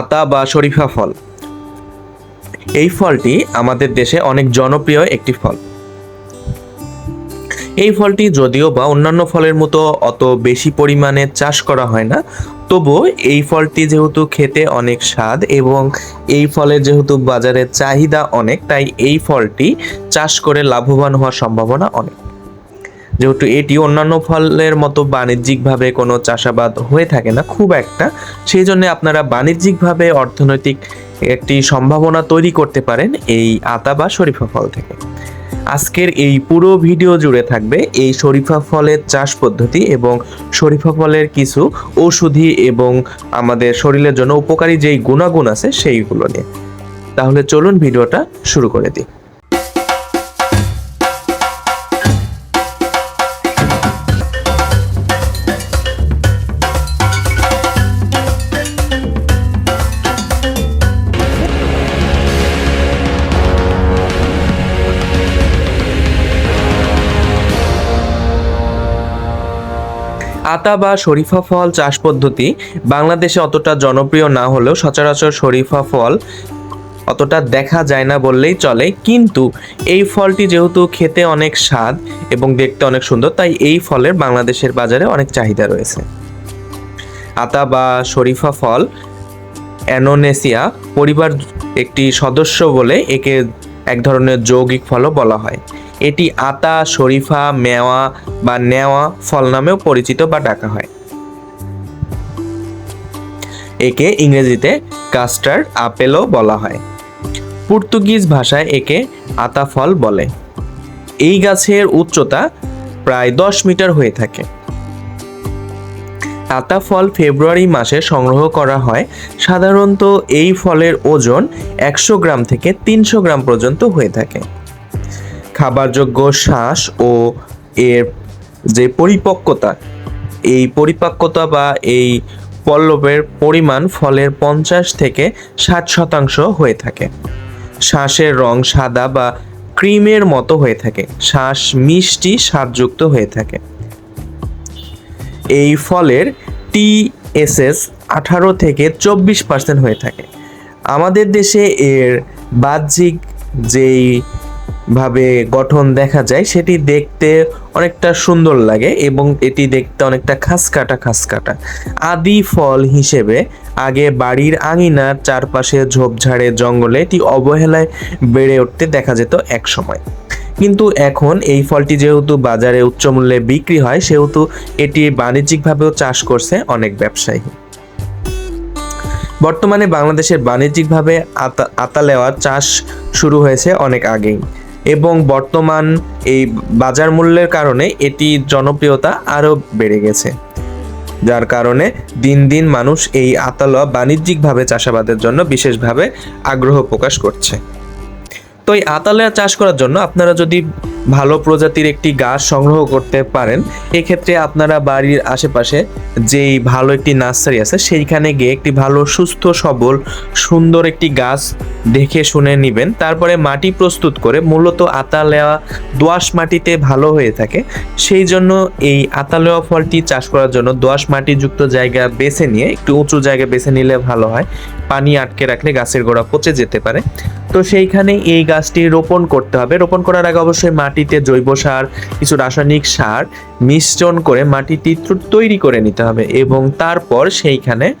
আতা বা শরীফা ফল। এই ফলটি আমাদের দেশে অনেক জনপ্রিয় একটি ফল। এই ফলটি যদিও বা অন্যান্য ফলের মতো অত বেশি পরিমাণে চাষ করা হয় না, তবুও এই ফলটি যেহেতু খেতে অনেক স্বাদ এবং এই ফলের যেহেতু বাজারে চাহিদা অনেক, তাই এই ফলটি চাষ করে লাভবান হওয়ার সম্ভাবনা অনেক। যেহেতু এটি অন্যান্য ফলের মতো বাণিজ্যিকভাবে কোনো চাষাবাদ হয়ে থাকে না, খুব একটা, সেই জন্য আপনারা বাণিজ্যিকভাবে অর্থনৈতিক একটি সম্ভাবনা তৈরি করতে পারেন এই আতা বা শরীফা ফল থেকে। আজকের এই পুরো ভিডিও জুড়ে থাকবে এই শরীফা ফলের চাষ পদ্ধতি এবং শরীফা ফলের কিছু ঔষধি এবং আমাদের শরীরের জন্য উপকারী যেই গুণাগুণ আছে সেইগুলো নিয়ে। তাহলে চলুন ভিডিওটা শুরু করে দিই। আতা বা শরীফা ফল চাষ পদ্ধতি বাংলাদেশে অতটা জনপ্রিয় না হলেও সচরাচর শরীফা ফল অতটা দেখা যায় না বললেই চলে। কিন্তু এই ফলটি যেহেতু খেতে অনেক স্বাদ এবং দেখতে অনেক সুন্দর, তাই এই ফলের বাংলাদেশের বাজারে অনেক চাহিদা রয়েছে। আতা বা শরীফা ফল অ্যানোনেসিয়া পরিবার একটি সদস্য বলে একে এক ধরনের যৌগিক ফলও বলা হয়। এটি আতা, শরীফা, মেওয়া বা নেওয়া ফল নামেও পরিচিত বা ডাকা হয়। একে ইংরেজিতে কাস্টার্ড আপেলও বলা হয়। পর্তুগিজ ভাষায় একে আতা ফল বলে। এই গাছের উচ্চতা প্রায় দশ মিটার হয়ে থাকে। আতা ফল ফেব্রুয়ারি মাসে সংগ্রহ করা হয়। সাধারণত এই ফলের ওজন একশো গ্রাম থেকে তিনশো গ্রাম পর্যন্ত হয়ে থাকে। খাবারযোগ্য শ্বাস ও এর যে পরিপক্কতা, এই পরিপক্কতা বা এই পল্লবের পরিমাণ ফলের পঞ্চাশ থেকে ষাট শতাংশ হয়ে থাকে। শ্বাসের রং সাদা বা ক্রিমের মতো হয়ে থাকে। শ্বাস মিষ্টি স্বাদযুক্ত হয়ে থাকে। এই ফলের টিএসএস আঠারো থেকে চব্বিশ পার্সেন্ট হয়ে থাকে। আমাদের দেশে এর বাহ্যিক যেই ভাবে গঠন দেখা যায়, সেটি দেখতে অনেকটা সুন্দর লাগে এবং এটি দেখতে অনেকটা খাসকাটা খাসকাটা। আদি ফল হিসেবে আগে বাড়ির আঙিনার চারপাশে ঝোপঝাড়ে জঙ্গলে এটি অবহেলায় বেড়ে উঠতে দেখা যেত এক সময় কিন্তু এখন এই ফলটি যেহেতু বাজারে উচ্চ মূল্যে বিক্রি হয়, সেহেতু এটি বাণিজ্যিকভাবেও চাষ করছে অনেক ব্যবসায়ী। বর্তমানে বাংলাদেশের বাণিজ্যিকভাবে আতা আতালেওয়ার চাষ শুরু হয়েছে অনেক আগেই। এবং বর্তমান এই বাজার মূল্যের কারণে এটি জনপ্রিয়তা আরও বেড়ে গেছে। যার কারণে দিন দিন মানুষ এই আতালোয়া বাণিজ্যিকভাবে চাষাবাদের জন্য বিশেষভাবে আগ্রহ প্রকাশ করছে। তো এই আতালয়া চাষ করার জন্য আপনারা যদি ভালো প্রজাতির একটি গাছ সংগ্রহ করতে পারেন। এক্ষেত্রে আপনারা বাড়ির আশেপাশে যেই ভালো একটি নার্সারি আছে, সেইখানে গিয়ে একটি ভালো, সুস্থ, সবল, সুন্দর একটি গাছ দেখে শুনে নেবেন। তারপরে মাটি প্রস্তুত করে মূলত আতালেয়া দোআঁশ মাটিতে ভালো হয়ে থাকে। সেই জন্য এই আতালেয়া ফলটি চাষ করার জন্য দোআঁশ মাটিযুক্ত জায়গা বেছে নিয়ে, একটু উঁচু জায়গা বেছে নিলে ভালো হয়। পানি আটকে রাখলে গাছের গোড়া পচে যেতে পারে। তো সেইখানে এই গাছটি রোপণ করতে হবে। রোপণ করার আগে অবশ্যই মাটিতে জৈব সার, কিছু রাসায়নিক সার মিশ্রণ করে মাটিটি ত্রু- তৈরি করে নিতে হবে এবং তারপর সেইখানে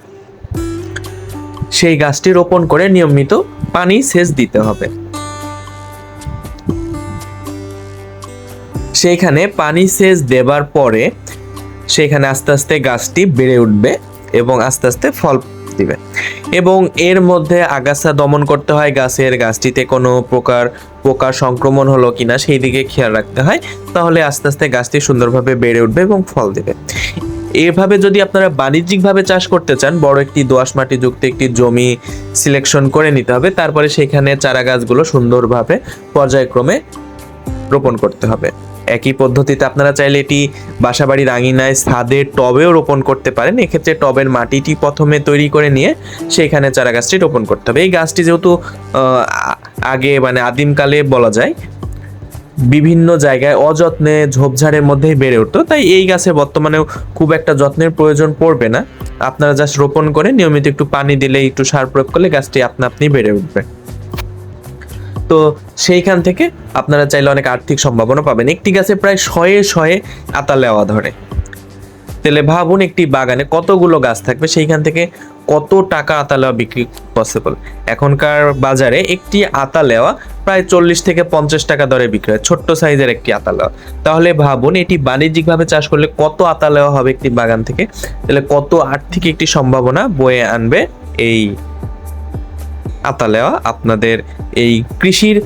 সেই গাছটি রোপণ করে নিয়মিত পানি সেচ দিতে হবে। সেইখানে পানি সেচ দেবার পরে সেখানে আস্তে আস্তে গাছটি বেড়ে উঠবে এবং আস্তে আস্তে ফল দিবে। এবং এর মধ্যে আগাছা দমন করতে হয় গাছের, গাছটিতে কোনো প্রকার পোকা সংক্রমণ হলো কিনা সেই দিকে খেয়াল রাখতে হয়। তাহলে আস্তে আস্তে গাছটি সুন্দরভাবে বেড়ে উঠবে এবং ফল দেবে। এভাবে যদি আপনারা বাণিজ্যিকভাবে চাষ করতে চান, বড় একটি দোআঁশ মাটি যুক্ত একটি জমি সিলেকশন করে নিতে হবে। তারপরে সেখানে চারা গাছগুলো সুন্দরভাবে পর্যায়ক্রমে রোপণ করতে হবে। একই পদ্ধতিতে আপনারা চাইলে এটি বাসাবাড়ির আঙিনায় ছাদের টবেও রোপণ করতে পারেন। এক্ষেত্রে টবের মাটিটি প্রথমে তৈরি করে নিয়ে সেখানে চারা গাছটি রোপণ করতে হবে। এই গাছটি যেহেতু আগে মানে আদিমকালে বলা যায়, বিভিন্ন জায়গায় অযত্নে ঝোপঝাড়ের মধ্যেই বেড়ে উঠতো। তাই এই গাছে বর্তমানেও খুব একটা যত্নের প্রয়োজন পড়বে না। আপনারা জাস্ট রোপণ করে নিয়মিত একটু পানি দিলে একটু সার প্রয়োগ করলে গাছটি আপনা আপনি বেড়ে উঠবে। তো সেইখান থেকে আপনারা চাইলে অনেক আর্থিক সম্ভাবনা পাবেন। একটি গাছে প্রায় শয়ে শয়ে আতা লেওয়া ধরে। তাহলে ভাবুন একটি বাগানে কতগুলো গাছ থাকবে, সেইখান থেকে কত টাকা আতা লেওয়া বিক্রি পসিবল এখনকার বাজারে একটি আতা লেওয়া প্রায় চল্লিশ থেকে পঞ্চাশ টাকা দরে বিক্রি হয়, ছোট্ট সাইজের একটি আতা লেওয়া। তাহলে ভাবুন এটি বাণিজ্যিকভাবে চাষ করলে কত আতা লেওয়া হবে একটি বাগান থেকে? তাহলে কত আর্থিক একটি সম্ভাবনা বয়ে আনবে এই আতালেওয়া আপনাদের এই কৃষির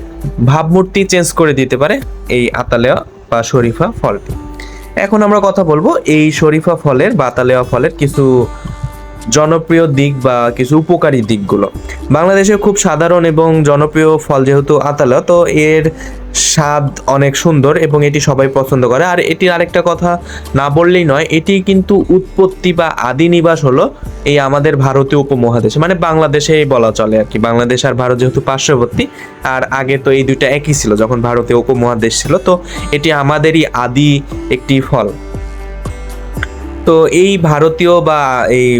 ভাবমূর্তি চেঞ্জ করে দিতে পারে এই আতালেওয়া বা শরীফা ফলটি এখন আমরা কথা বলব এই শরীফা ফলের বা আতালেওয়া ফলের কিছু জনপ্রিয় দিক বা কিছু উপকারী দিকগুলো। বাংলাদেশে খুব সাধারণ এবং জনপ্রিয় ফল যেহেতু আতালেওয়া তো এর স্বাদ অনেক সুন্দর এবং এটি সবাই পছন্দ করে। আর এটির আরেকটা কথা না বললেই নয়, এটি কিন্তু উৎপত্তি বা আদি নিবাস হলো এই আমাদের ভারতীয় উপমহাদেশে। মানে বাংলাদেশেই বলা চলে আর কি। বাংলাদেশ আর ভারত যেহেতু পার্শ্ববর্তী, আর আগে তো এই দুইটা একই ছিল যখন ভারতীয় উপমহাদেশ ছিল, তো এটি আমাদেরই আদি একটি ফল। তো এই ভারতীয় বা এই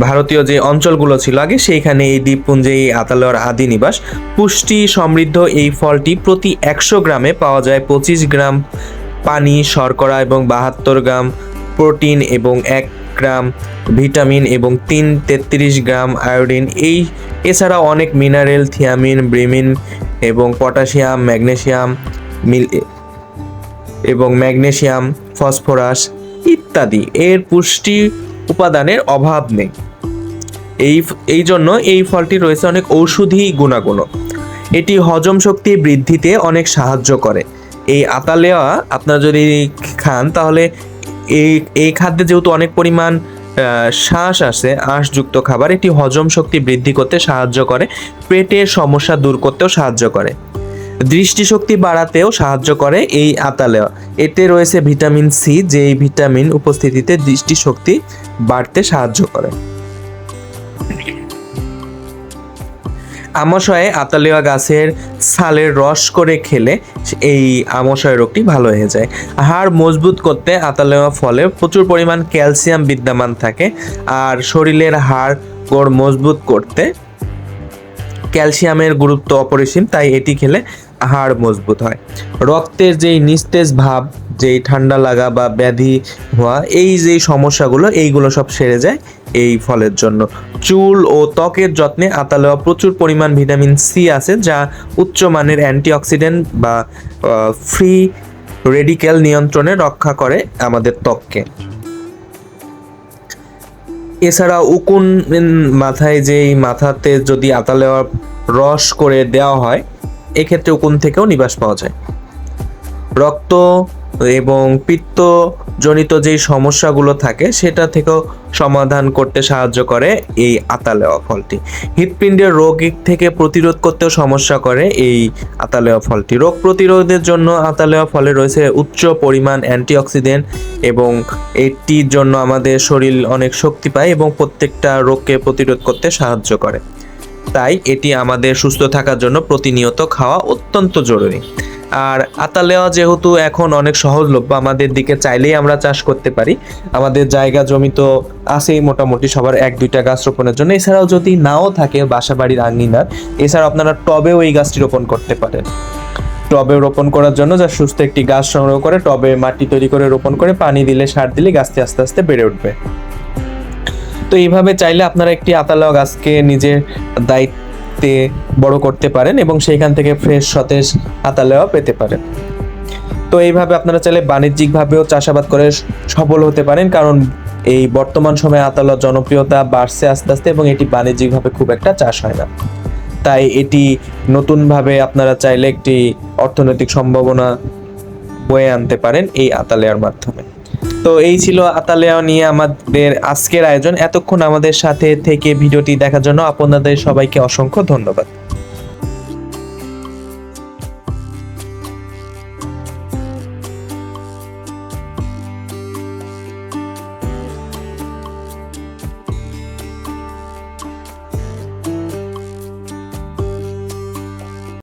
ভারতীয় যে অঞ্চলগুলো ছিল আগে, সেইখানে এই দ্বীপপুঞ্জে এই আতালোয়ার আদি নিবাস, পুষ্টি সমৃদ্ধ এই ফলটি প্রতি একশো গ্রামে পাওয়া যায় পঁচিশ গ্রাম পানি, শর্করা এবং বাহাত্তর গ্রাম প্রোটিন এবং এক গ্রাম ভিটামিন এবং তিন তেত্রিশ গ্রাম আয়োডিন। এই এছাড়া অনেক মিনারেল, থিয়ামিন, ব্রিমিন এবং পটাশিয়াম, ম্যাগনেশিয়াম, মিল, এবং ম্যাগনেশিয়াম, ফসফরাস ইত্যাদি। এর পুষ্টি উপাদানের অভাব নেই। এই এই জন্য এই ফলটি রয়েছে অনেক ঔষধি গুণাগুণ। এটি হজম শক্তি বৃদ্ধিতে অনেক সাহায্য করে। এই আতালেয়া আপনারা যদি খান, তাহলে এই এই খাদ্যে যেহেতু অনেক পরিমাণ শ্বাস আছে আঁশযুক্ত খাবার, এটি হজম শক্তি বৃদ্ধি করতে সাহায্য করে, পেটের সমস্যা দূর করতেও সাহায্য করে। দৃষ্টিশক্তি বাড়াতেও সাহায্য করে এই আতালেয়া এতে রয়েছে ভিটামিন সি যে এই ভিটামিন উপস্থিতিতে দৃষ্টিশক্তি বাড়তে সাহায্য করে। আমাশয়ে আতালেয়া গাছের ছালের রস করে খেলে এই আমাশয় রোগটি ভালো হয়ে যায়। হাড় মজবুত করতে আতালেয়া ফলে প্রচুর পরিমাণ ক্যালসিয়াম বিদ্যমান থাকে, আর শরীরের হাড় গোড় মজবুত করতে ক্যালসিয়ামের গুরুত্ব অপরিসীম, তাই এটি খেলে হাড় মজবুত হয়। রক্তের যেই নিস্তেজ ভাব, যেই ঠান্ডা লাগা বা ব্যাধি হওয়া, এই যে সমস্যাগুলো, এইগুলো সব সেরে যায় এই ফলের জন্য। চুল ও ত্বকের যত্নে আতালেওয়া প্রচুর পরিমাণ ভিটামিন সি আছে, যা উচ্চমানের অ্যান্টিঅক্সিডেন্ট বা ফ্রি রেডিক্যাল নিয়ন্ত্রণে রক্ষা করে আমাদের ত্বককে। এছাড়া উকুন মাথায় যেই মাথাতে যদি আতালেওয়া রস করে দেওয়া হয়, এক্ষেত্রে উকুন থেকেও নিবাস পাওয়া যায়। রক্ত এবং পিত্ত জনিত যেই সমস্যাগুলো থাকে, সেটা থেকেও সমাধান করতে সাহায্য করে এই আতালেওয়া ফলটি। হৃৎপিণ্ডের রোগ থেকে প্রতিরোধ করতেও সমস্যা করে এই আতালেওয়া ফলটি। রোগ প্রতিরোধের জন্য আতালেওয়া ফলে রয়েছে উচ্চ পরিমাণ অ্যান্টিঅক্সিডেন্ট এবং এটির জন্য আমাদের শরীর অনেক শক্তি পায় এবং প্রত্যেকটা রোগকে প্রতিরোধ করতে সাহায্য করে। তাই এটি আমাদের সুস্থ থাকার জন্য প্রতিনিয়ত খাওয়া অত্যন্ত জরুরি। আর আতালেওয়া যেহেতু এখন অনেক সহজলভ্য আমাদের দিকে চাইলেই আমরা চাষ করতে পারি, আমাদের জায়গা, জমি তো আছেই মোটামুটি সবার এক দুইটা গাছ রোপণের জন্য। এছাড়াও যদি নাও থাকে বাসা বাড়ির আঙ্গিনার, এছাড়াও আপনারা টবেও এই গাছটি রোপণ করতে পারেন। টবে রোপণ করার জন্য যা সুস্থ একটি গাছ সংগ্রহ করে, টবে মাটি তৈরি করে রোপণ করে, পানি দিলে সার দিলে গাছটি আস্তে আস্তে বেড়ে উঠবে। তো এইভাবে চাইলে আপনারা একটি আতালেওয়া গাছকে নিজের দায়িত্বে বড় করতে পারেন এবং সেইখান থেকে ফ্রেশ সতেজ আতালেওয়া পেতে পারেন। তো এইভাবে আপনারা চাইলে বাণিজ্যিকভাবেও চাষাবাদ করে সফল হতে পারেন, কারণ এই বর্তমান সময়ে আতালের জনপ্রিয়তা বাড়ছে আস্তে আস্তে এবং এটি বাণিজ্যিকভাবে খুব একটা চাষ হয় না। তাই এটি নতুনভাবে আপনারা চাইলে একটি অর্থনৈতিক সম্ভাবনা বয়ে আনতে পারেন এই আতালেয়ার মাধ্যমে। তো এই ছিল আতালেয়া নিয়ে আমাদের আজকের আয়োজন। এতক্ষণ আমাদের সাথে থেকে ভিডিওটি দেখার জন্য আপনাদের সবাইকে অসংখ্য ধন্যবাদ।